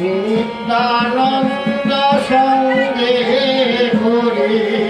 নিত্যানন্দ সঙ্গে হরি।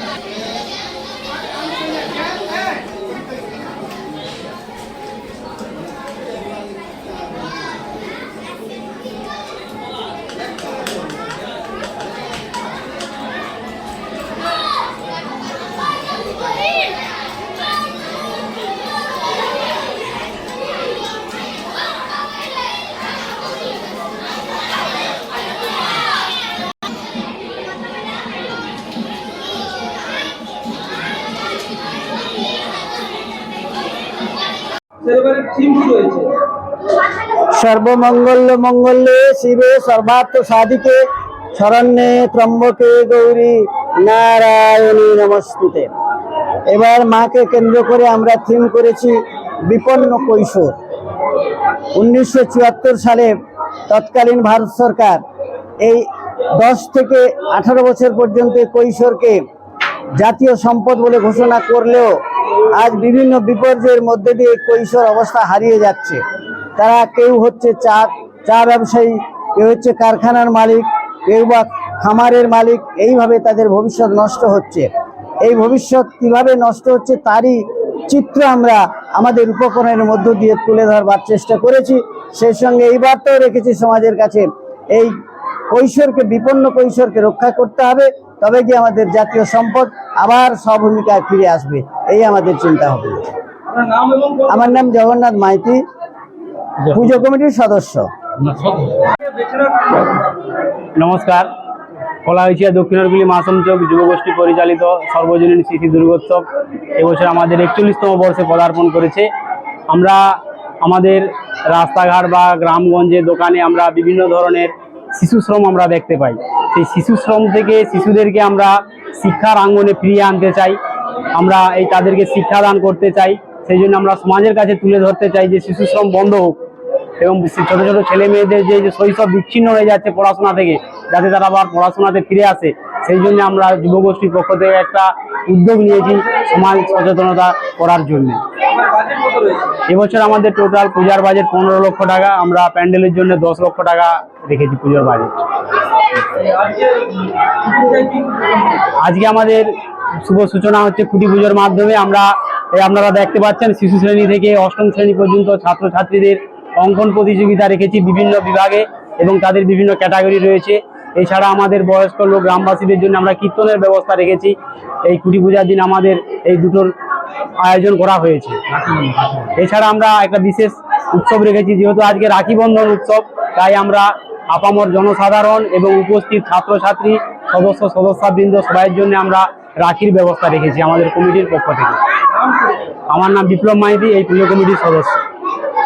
সর্বমঙ্গল মঙ্গলে শিবে সর্বার্থ সাধিকে শরণ্যে ত্রম্বকে গৌরী নারায়ণী নমস্তুতে। এবার মাকে কেন্দ্র করে আমরা থিম করেছি বিপন্ন কৈশোর। উনিশশো চুয়াত্তর সালে তৎকালীন ভারত সরকার এই দশ থেকে আঠারো বছর পর্যন্ত কৈশোরকে জাতীয় সম্পদ বলে ঘোষণা করলেও আজ বিভিন্ন বিপর্যয়ের মধ্যে দিয়ে কৈশোর অবস্থা হারিয়ে যাচ্ছে। তারা কেউ হচ্ছে চা চা ব্যবসায়ী, কেউ হচ্ছে কারখানার মালিক, কেউ বা খামারের মালিক, এইভাবে তাদের ভবিষ্যৎ নষ্ট হচ্ছে। এই ভবিষ্যৎ কীভাবে নষ্ট হচ্ছে তারই চিত্র আমরা আমাদের উপকরণের মধ্য দিয়ে তুলে ধরবার চেষ্টা করেছি। সেই সঙ্গে এই বার্তাও রেখেছি সমাজের কাছে, এই কৈশোরকে বিপন্ন কৈশোরকে রক্ষা করতে হবে। তবে কি আমাদের জাতীয় সম্পদ আবার স্বভূমিকায় ফিরে আসবে এই আমাদের চিন্তা হবে। আপনার নাম এবং আমার নাম জগন্নাথ মাইতি পুজো কমিটির সদস্য। নমস্কার। কলাইচিয়া দক্ষিণারগুলি মাসম চৌক যুবগোষ্ঠী পরিচালিত সর্বজনীন শিশু দুর্গোৎসব। এবছর আমাদের একচল্লিশতম বর্ষে পদার্পণ করেছে। আমরা আমাদের রাস্তাঘাট বা গ্রামগঞ্জে দোকানে আমরা বিভিন্ন ধরনের শিশু শ্রম আমরা দেখতে পাই। সেই শিশু শ্রম থেকে শিশুদেরকে আমরা শিক্ষার আঙ্গনে ফিরিয়ে আনতে চাই। আমরা এই তাদেরকে শিক্ষাদান করতে চাই। সেই জন্য আমরা সমাজের কাছে তুলে ধরতে চাই যে শিশু শ্রম বন্ধ হোক। এবং ছোটো ছোটো ছেলে মেয়েদের যে যে শৈশব বিচ্ছিন্ন হয়ে যাচ্ছে পড়াশোনা থেকে, যাতে তারা আবার পড়াশোনাতে ফিরে আসে। সেই জন্য আমরা যুবগোষ্ঠীর পক্ষ থেকে একটা উদ্যোগ নিয়েছি সমাজ সচেতনতা করার জন্য। এবছর আমাদের টোটাল পূজার বাজেট পনেরো লক্ষ টাকা, আমরা প্যান্ডেলের জন্য দশ লক্ষ টাকা রেখেছি পুজোর বাজেট আজকে আমাদের শুভ সূচনা হচ্ছে খুঁটি পুজোর মাধ্যমে। আমরা আপনারা দেখতে পাচ্ছেন, শিশু শ্রেণি থেকে অষ্টম শ্রেণি পর্যন্ত ছাত্রছাত্রীদের অঙ্কন প্রতিযোগিতা রেখেছি বিভিন্ন বিভাগে এবং তাদের বিভিন্ন ক্যাটাগরি রয়েছে। এছাড়া আমাদের বয়স্ক লোক, গ্রামবাসীদের জন্য আমরা কীর্তনের ব্যবস্থা রেখেছি। এই খুঁটি পূজার দিন আমাদের এই দুটোর আয়োজন করা হয়েছে। এছাড়া আমরা একটা বিশেষ উৎসব রেখেছি, যেহেতু আজকে রাখি বন্ধন উৎসব, তাই আমরা আপামর জনসাধারণ এবং উপস্থিত ছাত্রছাত্রী, সদস্য সদস্যবৃন্দ সবাইয়ের জন্য আমরা রাখির ব্যবস্থা রেখেছি আমাদের কমিটির পক্ষ থেকে। আমার নাম বিপ্লব মাইতি, এই পুজো কমিটির সদস্য।